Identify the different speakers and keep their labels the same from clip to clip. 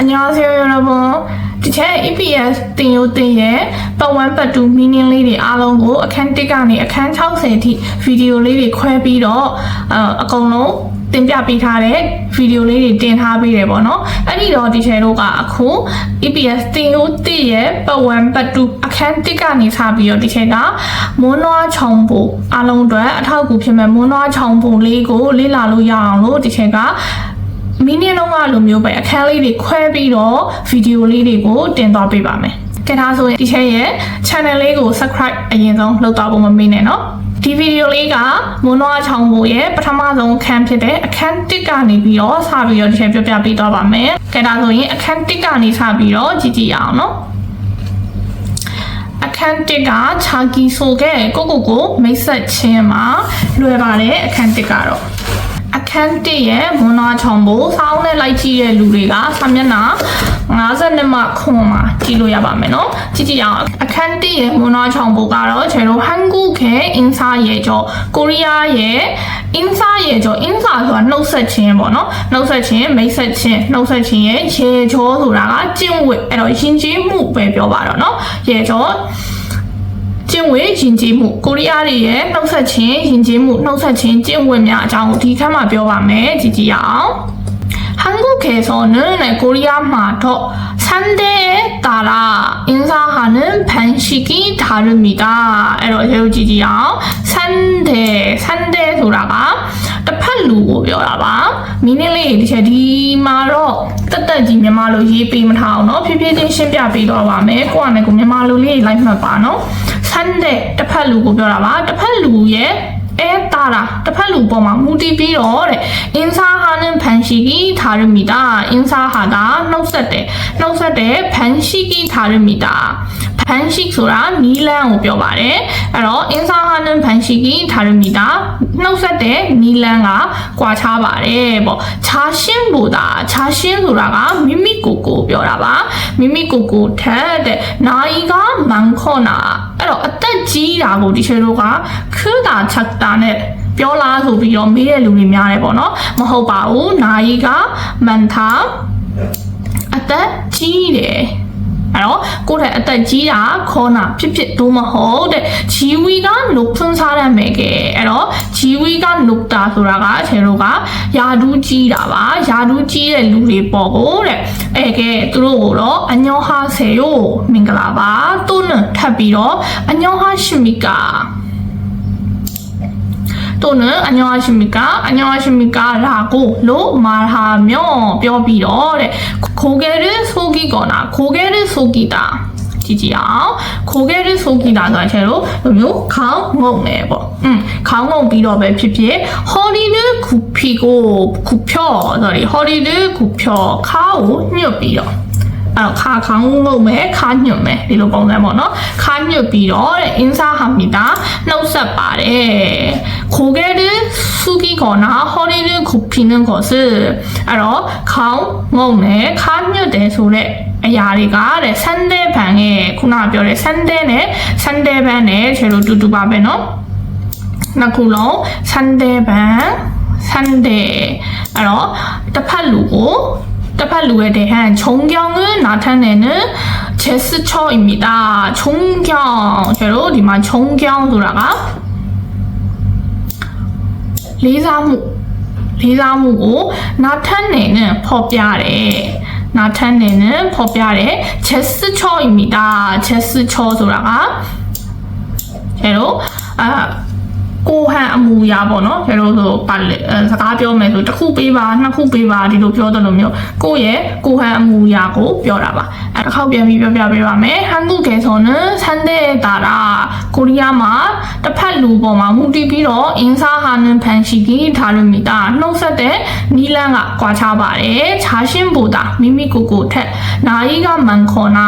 Speaker 1: 안녕하세요 여러분 ဒီချက် EPS တင်ရိုးတင်ရဲ့ပတ်1ပတ်2 meaning လေးတွေအားလုံးကိုအခန်း1ကနေအခန်း60အထိဗီဒီယိုလေးတွေခွဲပြီးတော့အအကုန်လုံးတင်ပြပေးထားတဲ့ဗီဒီယိုလေးတွေတင်ထားပေးတယ်ပေါ့နော်အဲ့ဒီတော့ဒီချက်တို့ကအခု EPS တင်ရိုးတင်ရဲ့ပတ်1ပတ်2အခန်း1ကနေစပြီးတော့ဒီချက်ကမွန်းနွားချောင်ပူအားလုံးအတွက်အထောက်အကူဖြစ်မဲ့မွန်းနွားချောင်ပူလေးကိုလေ့လာလို့ရအောင်လို့ဒီချက်က မီနီလုံးကလိုမျိုးပဲအခန်းလေးတွေခွဲပြီးတော့ဗီဒီယိုလေးတွေကိုတင်သွားပေးပါမယ်။ကဲဒါဆိုရင်ဒီချက်ရဲ့ channel လေးကို subscribe အရင်ဆုံးလုပ်သွားဖို့မမေ့နဲ့နော်။ဒီဗီဒီယိုလေးကမွန်နွားချောင်းကိုရဲ့ပထမဆုံးအခန်းဖြစ်တဲ့အခန်း1ကနေပြီးတော့စပြီးတော့ဒီချက်ပြပြပေးသွားပါမယ်။ကဲဒါဆိုရင်အခန်း1ကနေစပြီးတော့ကြည့်ကြည့်ရအောင်နော်။အခန်းတစ်ကခြာကီဆိုခဲ့ကိုကိုကိုမိတ်ဆက်ချင်းမှာလွယ်ပါတယ်အခန်းတစ်ကတော့ အခန်းတစ်ရဲ့မွန်နာချောင်ဖို့စောင်းနဲ့လိုက်ကြည့်တဲ့လူတွေကစာမျက်နှာ52မှခွန်မှာကြည့်လို့ရပါမယ်နော်ကြည့်ကြည့်အောင်အခန်းတစ်ရဲ့မွန်နာချောင်ဖို့ကတော့ကျွန်တော်ဟန်ကူခဲအင်းစာရဲ့ကျော်ကိုရီးယားရဲ့အင်းစာရဲ့ကျော်အင်းစာဆိုတာနှုတ်ဆက်ခြင်းပေါ့နော်နှုတ်ဆက်ခြင်းမိတ်ဆက်ခြင်းနှုတ်ဆက်ခြင်းရဲ့ရေကျော်ဆိုတာကကျင့်ဝတ်အဲ့တော့ရင်ကျေးမှုပဲပြောပါတော့နော်ရေကျော် ကျင့်ဝတ်ယဉ်ကျေးမှုကိုရီးယားတွေရဲ့နှုတ်ဆက်ခြင်းယဉ်ကျေးမှုနှုတ်ဆက်ခြင်းကျင့်ဝတ်များအကြောင်းဒီခန်းမှာပြောပါမယ်ကြည့်ကြည့်အောင် 한국에서는 고리아마더 3대에 따라 인사하는 방식이 다릅니 다. 이렇게 외우지지 요. 3 대, 3대 소라가 딱팔루고 벼라 봐. 미니레이 이제 리마로 뜻뜻지 면말로 예삐 못하오 노. 피피진 신비아 비도 와 메. 꼬아메고 면말로 리 라이프 맛봐 노. န်တဲ့တစ်ဖက်လူကိုပြောတာပါတစ်ဖက်လူရဲ့အဲတာတာတစ်ဖက်လူပေါ်မှာမူတည်ပြီးတော့တဲ့အင်းစားဟာနဲ့ဖန်ရှိကီသာရမီတာအင်းစားဟာကနှုတ်ဆက်တယ်နှုတ်ဆက်တယ်ဖန်ရှိကီသာရမီတာဖန်ရှိဆိုတာနီလန်ကိုပြောပါတယ်အဲ့တော့အင်းစားဟာနဲ့ဖန်ရှိကီသာရမီတာနှုတ်ဆက်တဲ့နီလန်ကကွာခြားပါတယ်ပေါ့ခြားရှင်းဖို့တာခြားရှင်းဆိုတာကမိမိကိုယ်ကိုပြောတာပါမိမိကိုယ်ကိုထက်တဲ့နာယီကမန်ခေါနာ အဲ့တော့အသက်ကြီးတာကိုဒီချေတို့ကခึတာချက်တာနဲ့ပြောလားဆိုပြီးတော့မေးတဲ့လူတွေများတယ်ပေါ့နော်မဟုတ်ပါဘူးနိုင်ကမန်သာအသက်ကြီးတယ် အဲ့တော့ကိုယ့်ထက်အသက်ကြီးတာခေါနာဖြစ်ဖြစ်တို့မဟုတ်တဲ့ဂျီဝီကလုတ်ဖွန်းစားရမယ်ကဲအဲ့တော့ဂျီဝီကလုတ်တာဆိုတာကအချေတို့ကယာဒူးကြီးတာပါယာဒူးကြီးတဲ့လူတွေပေါ့ကိုတဲ့အဲ့ကဲသူတို့ကိုတော့အညောဟာဆေယိုမင်္ဂလာပါသူနဲ့ထပ်ပြီးတော့အညောဟာရှိမီကာ 또는 안녕하십니까? 안녕하십니까 라고 로 말하며 뼈비러 고개를 속이거나 고개를 속이다. 지지야. 고개를 속이다가 제로 요. 강홍네 뭐 음, 강홍 비러배 피피에 허리를 굽히고 굽혀. 허리를 굽혀. 카오 녀 비러 အခါခေါင်းငုံမယ်ခါညွတ်မယ်ဒီလိုပုံစံပေါ့နော်ခါညွတ်ပြီးတော့တဲ့အင်းစားဟာမီတာနှုတ်ဆက်ပါတယ်ခိုကဲတဲ့စုကီကောနာဟော်ရီလူခုဖီနန်ကိုစအဲ့တော့ခေါင်းငုံမယ်ခါညွတ်တယ်ဆိုတဲ့အရာတွေကတဲ့ဆန်ဒဲဘန်ရဲ့ခုနကပြောတဲ့ဆန်ဒဲနဲ့ဆန်ဒဲဘန်နဲ့ခြေလိုတူတူပါပဲနော်နှစ်ခုလုံးဆန်ဒဲဘန်ဆန်ဒဲအဲ့တော့တစ်ဖက်လူကို 따팔루에 대한 존경을 나타내는 제스처입니다. 존경, 제로 리만 존경 돌아가 리사무 리사무고 나타내는 법야래 나타내는 법야래 제스처입니다. 제스처 돌아가 제로 아 ကိုဟန်အမူအရာပေါ့နော်ကျတို့ဆိုပါလေစကားပြောမယ်ဆိုတစ်ခုပေးပါနှစ်ခုပေးပါဒီလိုပြောတယ်လို့မျိုးကိုရဲ့ကိုဟန်အမူအရာကိုပြောတာပါအဲတစ်ခေါက်ပြန်ပြီးပြောပြပေးပါမယ်ဟန်ကုကေဆိုနဆန်တဲ့တာရာကိုရီးယားမှာတစ်ဖက်လူပေါ်မှာမူတည်ပြီးတော့အင်းစားဟာနန်ဖန်ရှိကီထားရမီတာနှုတ်ဆက်တဲ့နီလန်းကကွာခြားပါတယ်ခြားရှင်းပူတာမိမိကိုယ်ကိုယ်ထက်နာယီကမန်ခေါနာ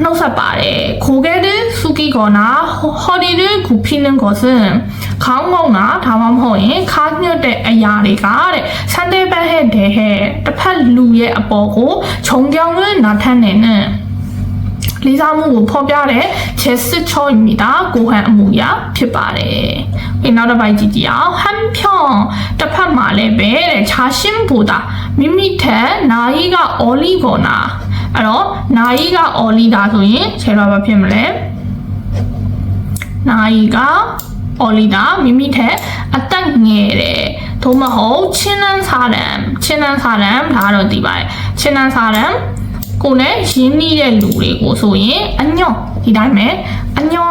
Speaker 1: နှုတ်ဆက်ပါတယ်ခိုခဲ့တဲ့စူကီကောနာဟော်ဒီတဲ့ဂူဖိနန်ကောစင်ခေါင်းငုံတာဒါမှမဟုတ်ရင်ခါညွတ်တဲ့အရာတွေကတဲ့ဆန်တဲ့ဘက်ဟဲ့တဲ့ဟဲ့တစ်ဖက်လူရဲ့အပေါ်ကိုခြုံပြောင်းနဲ့နာထမ်းနေနဲ့လေးစားမှုကိုဖော်ပြတဲ့ချက်စစ်ချောအမိတာကိုဟန်အမှုရာဖြစ်ပါတယ်။ပြီးနောက်တစ်ပိုက်ကြည့်ကြည့်အောင်ဟန်ဖြောင်းတစ်ဖက်မှာလည်းပဲတဲ့ခြာရှင်းပူတာမိမိထက်နာယီကအော်လီကောနာ အဲ့တော့နာယီကအော်လီတာဆိုရင်ခြေတော်ဘာဖြစ်မလဲနာယီကအော်လီတာမိမိထက်အသက်ငယ်တယ်သို့မဟုတ်ချင်းနန်းစာရန်ချင်းနန်းစာရန်ဒါတော့ဒီပါတယ်ချင်းနန်းစာရန်ကိုနဲ့ရင်းနှီးတဲ့လူတွေကိုဆိုရင်အညော့ဒီတိုင်းပဲအညော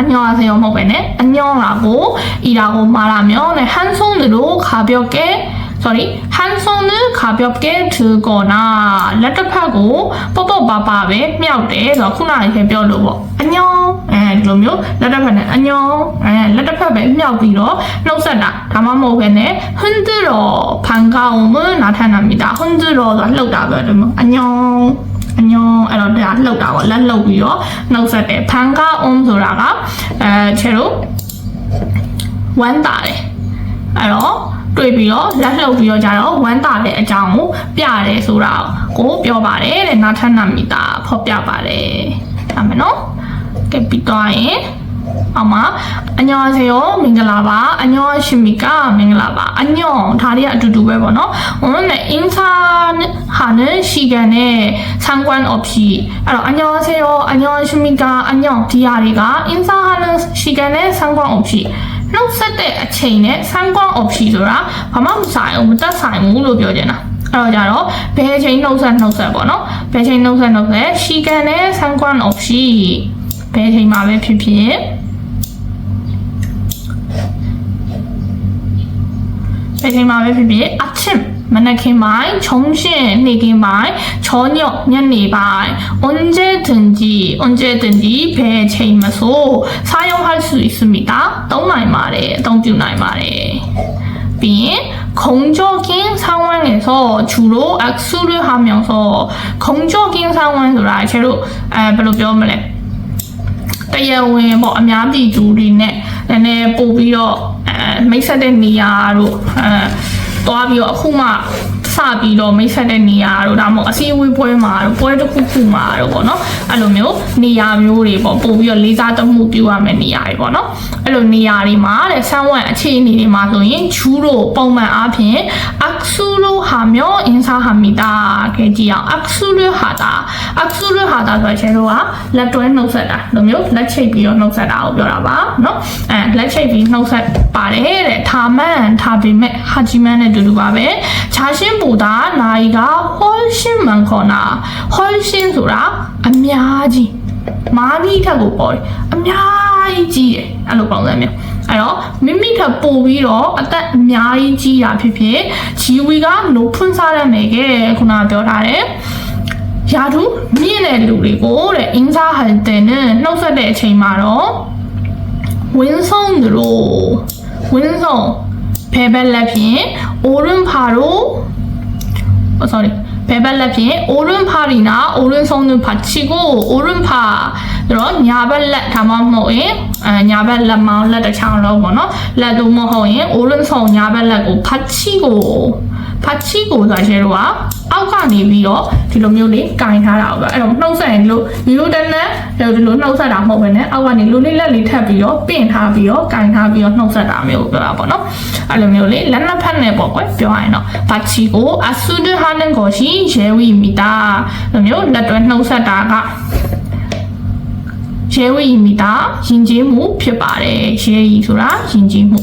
Speaker 1: အညောအစေရောမဟုတ်ပဲねအညောလာကိုဤတာကိုမာလာမျောနဲ့ဟန်ဆုံတို့ခါပြော့ကဲ sorry 한 손을 가볍게 들거나 랩랩하고 뽀뽀바바 웹 미아우데 너쿠나 이렇게 뼈로 안녕. 에 그러면 랩랩하는 안녕. 에 랩랩하 웹 미아우기로 럭사다 다마모회네 흔들어. 반가움을 나타납니다. 흔들어 럭다. 그러면 안녕. 안녕. 이런 데안 럭다고 럭럭이요. 럭사대 반가움 소라가 에 제로 완다래. 알어? တော့တွေ့ပြီးတော့လက်လှုပ်ပြီးတော့ကြတော့ဝမ်းတာတဲ့အကြောင်းကိုပြတယ်ဆိုတာကိုပြောပါတယ်တဲ့နာထနာမီတာဖော်ပြပါတယ်အမနော်ကဲပြီးတော့ရင်အမအညောစေရောမင်္ဂလာပါအညောရှိမီကာမင်္ဂလာပါအညောဒါတွေကအတူတူပဲပေါ့နော်ဟိုနဲ့အင်းစာဟာနဲ့ရှိကန်နဲ့ဆန်ကွမ် option အဲ့တော့အညောစေရောအညောရှိမီကာအညောဒီဟာတွေကအင်းစာဟာနဲ့ရှိကန်နဲ့ဆ န်ကွမ် option နှုတ်ဆက်တဲ့အချိန်နဲ့ဆန်းကွမ်း option ဆိုတာဘာမှမဆိုင်ဘူးမသက်ဆိုင်ဘူးလို့ပြောချင်တာအဲ့တော့ကြတော့ဘယ်ချိန်နှုတ်ဆက်နှုတ်ဆက်ပေါ့နော်ဘယ်ချိန်နှုတ်ဆက်နှုတ်ဆက်ရှီကန်နဲ့ဆန်းကွမ်း option ဘယ်ချိန်မှာပဲဖြစ်ဖြစ်ဘယ်ချိန်မှာပဲဖြစ်ဖြစ်အချင်း မနက်ခင်းပိုင်း점심နေ့ခင်းပိုင်း저녁ညနေပိုင်း언제든지 언제든지ဘယ်ချိန်မဆို사용할 수 있습니다သုံးနိုင်ပါတယ်အသုံးပြုနိုင်ပါတယ်ပြီးရင်공적인 상황에서 주로 악수를 하면서 공적인 상황ဆိုတာခြေတို့အဲဘယ်လိုပြောမလဲတရားဝင်ပေါ့အများပြည်သူတွေနဲ့နည်းနည်းပို့ပြီးတော့အဲမိတ်ဆက်တဲ့နေရာတို့အဲ သွားပြီးတော့အခုမှစပြီးတော့မိတ်ဆက်တဲ့နေရာတို့ဒါမှမဟုတ်အစည်းအဝေးပွဲမှာတို့ပွဲတစ်ခုခုမှာတို့ပေါ့နော်အဲ့လိုမျိုးနေရာမျိုးတွေပေါ့ပို့ပြီးတော့လေးစားတမှုပြုရမယ့်နေရာတွေပေါ့နော် အဲ့လိုနေရာတွေမှာတဲ့ဆန်းဝမ်အခြေအနေတွေမှာဆိုရင်ဂျူးတို့ပုံမှန်အားဖြင့်အက်ဆူလိုဟာမျောအင်ဆာဟာမီတာခဲ့ကြည့်အောင်အက်ဆူလိုဟာတာအက်ဆူလိုဟာတာဆိုရင်တို့ကလက်တွဲနှုတ်ဆက်တာလိုမျိုးလက်ချိတ်ပြီးတော့နှုတ်ဆက်တာကိုပြောတာပါเนาะအဲလက်ချိတ်ပြီးနှုတ်ဆက်ပါတယ်တဲ့ထာမန်ထာပေမဲ့ဟာဂျီမန်နဲ့တူတူပါပဲခြားရှင်းပူတာနိုင်ကဟောရှင်းမန်ခေါ်နာဟောရှင်းဆိုတာအများကြီးမာနီထက်ကိုပေါ်တယ် များကြီးကြီးတယ်အဲ့လိုပုံစံမျိုးအဲ့တော့မိမိထပ်ပို့ပြီးတော့အသက်အများကြီးကြီးတာဖြစ်ဖြစ်ဂျီဝီကနိုဖွင့်စားရမယ်ကဲခုနကပြောထားတယ်ယာဒူမြင့်တဲ့လူတွေကိုတဲ့အင်းစားဟန်တဲ့နဲ့နှုတ်ဆက်တဲ့အချိန်မှာတော့ဝင်းဆုံးတို့ဝင်းဆုံးဖဲဘက်လက်ဖြင့်အိုရင်ဖာတို့ 어, sorry. 베발레핀 오른팔이나 오른손을 받치고 오른팔 들어 냐발레 담아모인 냐발레 마을레를 창으로 보노 레도 뭐호인 오른손 냐발레고 받치고 ဘာချီကိုဆိုတာရဲတော့အောက်ကနေပြီးတော့ဒီလိုမျိုးလေးကင်ထားတာပေါ့အဲ့တော့နှုတ်ဆက်ရင်ဒီလိုဒီလိုတနက်ဒီလိုနှုတ်ဆက်တာမဟုတ်ဘဲနဲ့အောက်ကနေလိုလေးလက်လေးထပ်ပြီးတော့ပင့်ထားပြီးတော့ကင်ထားပြီးတော့နှုတ်ဆက်တာမျိုးပြောတာပေါ့နော်အဲ့လိုမျိုးလေးလက်နှစ်ဖက်နဲ့ပေါ့ကွယ်ပြောရရင်တော့ဘာချီကိုအဆူဒဟာနန်ကိုရှိရဲဝီမီတာလိုမျိုးလက်တွဲနှုတ်ဆက်တာကရဲဝီမီတာယဉ်ကျေးမှုဖြစ်ပါတယ်ရဲဤဆိုတာယဉ်ကျေးမှု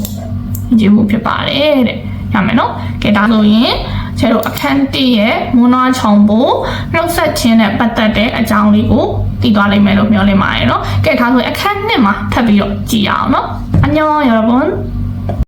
Speaker 1: ယဉ်ကျေးမှုဖြစ်ပါတယ်တဲ့ ရမယ်နော်ကဲဒါဆိုရင်ကျတို့အခန်း1ရဲ့မွန်းနွားချောင်ပိုနှုတ်ဆက်ခြင်းနဲ့ပတ်သက်တဲ့အကြောင်းလေးကိုသိသွားလိမ့်မယ်လို့မျှော်လင့်ပါတယ်နော်ကဲဒါဆိုရင်အခန်း2မှာထပ်ပြီးတော့ကြည့်ရအောင်နော်အညောရောဘွန်